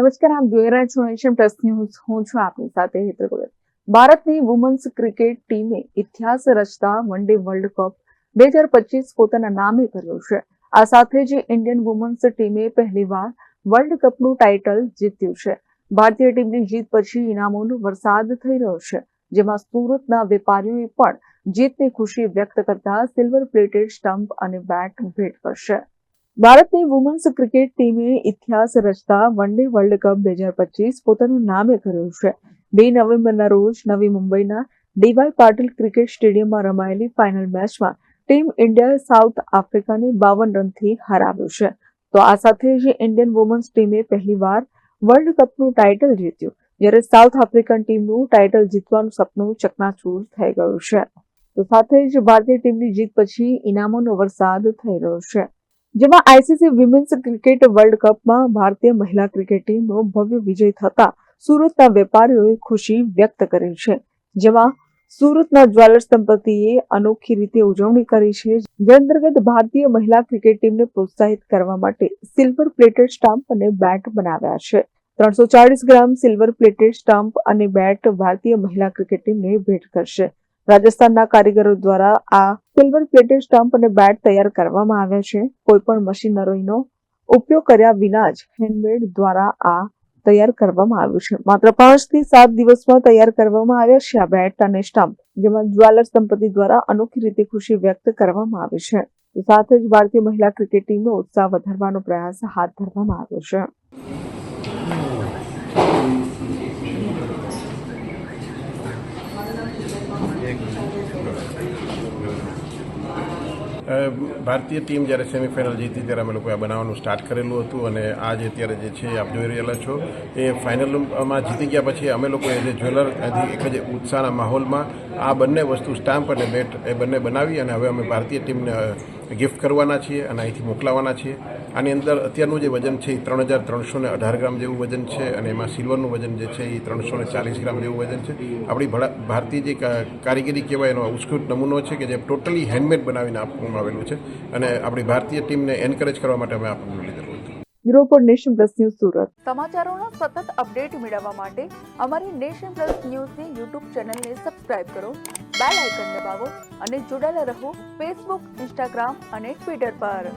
નમસ્કાર, આપ જોઈ રહ્યા છો નેશન પ્લસ ન્યૂઝ. હું છું આપની સાથે હેતલ ગોયલ ભારતની વુમન્સ ક્રિકેટ ટીમે ઇતિહાસ રચતા વન ડે વર્લ્ડ કપ બે હજાર પચીસ પોતાના નામે કર્યો છે. આ સાથે જ ઇન્ડિયન વુમન્સ ટીમે પહેલીવાર વર્લ્ડ કપનું ટાઇટલ જીત્યું છે. ભારતીય ટીમની જીત પછી ઇનામોનો વરસાદ થઈ રહ્યો છે, જેમાં સુરતના વેપારીઓએ પણ જીતની ખુશી વ્યક્ત કરતા સિલ્વર પ્લેટેડ સ્ટમ્પ અને બેટ ભેટ કરશે. ભારતની વુમન્સ ક્રિકેટ ટીમે ઇતિહાસ રચતા વન ડે વર્લ્ડ કપ બે હજાર પચીસ પોતાનું નામે કર્યું છે. બે નવેમ્બરના રોજ નવી મુંબઈના ડીવાય પાટીલ ક્રિકેટ સ્ટેડિયમમાં રમાયેલી ફાઇનલ મેચમાં ટીમ ઇન્ડિયાએ સાઉથ આફ્રિકાને બાવન રનથી હરાવ્યું છે. તો આ સાથે જ ઇન્ડિયન વુમન્સ ટીમે પહેલીવાર વર્લ્ડ કપનું ટાઇટલ જીત્યું, જ્યારે સાઉથ આફ્રિકન ટીમનું ટાઇટલ જીતવાનું સપનું ચકનાચૂર થઈ ગયું છે. તો સાથે જ ભારતીય ટીમની જીત પછી ઇનામોનો વરસાદ થઈ રહ્યો છે. જેમાં આઈસીસી વિમેન્સ ક્રિકેટ વર્લ્ડ કપમાં ભારતીય મહિલા ક્રિકેટ ટીમનો ભવ્ય વિજય થતા સુરતના વેપારીઓએ ખુશી વ્યક્ત કરી છે. જેમાં સુરતના જ્વેલર્સ દંપતીએ અનોખી રીતે ઉજવણી કરી છે, જે અંતર્ગત ભારતીય મહિલા ક્રિકેટ ટીમને પ્રોત્સાહિત કરવા માટે સિલ્વર પ્લેટેડ સ્ટામ્પ અને બેટ બનાવ્યા છે. ત્રણસો ચાળીસ ગ્રામ સિલ્વર પ્લેટેડ સ્ટામ્પ અને બેટ ભારતીય મહિલા ક્રિકેટ ટીમને ભેટ કરશે. રાજસ્થાનના કારીગરો દ્વારા આ સિલ્વર પ્લેટેડ સ્ટમ્પ અને બેટ તૈયાર કરવામાં આવ્યા છે. કોઈ પણ મશીનરીનો ઉપયોગ કર્યા વિના જ હેન્ડમેડ દ્વારા આ તૈયાર કરવામાં આવ્યું છે. માત્ર પાંચથી સાત દિવસમાં તૈયાર કરવામાં આવ્યા છે આ બેટ અને સ્ટમ્પ, જેમાં જ્વેલર્સ સંપત્તિ દ્વારા અનોખી રીતે ખુશી વ્યક્ત કરવામાં આવી છે. સાથે જ ભારતીય મહિલા ક્રિકેટ ટીમનો ઉત્સાહ વધારવાનો પ્રયાસ હાથ ધરવામાં આવ્યો છે. ભારતીય ટીમ જ્યારે સેમિફાઇનલ જીતી ત્યારે અમે લોકોએ આ બનાવવાનું સ્ટાર્ટ કરેલું હતું અને આજે અત્યારે જે છે આપ જોઈ રહેલા છો, એ ફાઇનલમાં જીતી ગયા પછી અમે લોકોએ જે જ્વેલર એક જ ઉત્સાહના માહોલમાં આ બંને વસ્તુ સ્ટામ્પ અને બેટ એ બંને બનાવી અને હવે અમે ભારતીય ટીમને ગિફ્ટ કરવાના છીએ અને અહીંથી મોકલાવાના છીએ. આની અંદર અત્યારનું જે વજન છે એ ત્રણ હજાર ત્રણસો ને અઢાર ગ્રામ જેવું વજન છે અને એમાં સિલ્વરનું વજન જે છે એ ત્રણસો ને ચાલીસ ગ્રામ જેવું વજન છે. આપણી ભારતીય જે કારીગરી કહેવાય એનો ઉત્કૃષ્ટ નમૂનો છે કે જે ટોટલી હેન્ડમેડ બનાવીને આપવામાં આવેલું છે અને આપણી ભારતીય ટીમને એન્કરેજ કરવા માટે અમે આપણું લીધેલું bureau for Nation Plus News Surat. સમાચારોના સતત અપડેટ મેળવવા માટે અમારી નેશન પ્લસ ન્યૂઝની યુટ્યુબ ચેનલને સબસ્ક્રાઇબ કરો બેલ આઇકન દબાવો અને જોડાયેલા રહો ફેસબુક ઇન્સ્ટાગ્રામ અને ટ્વિટર પર.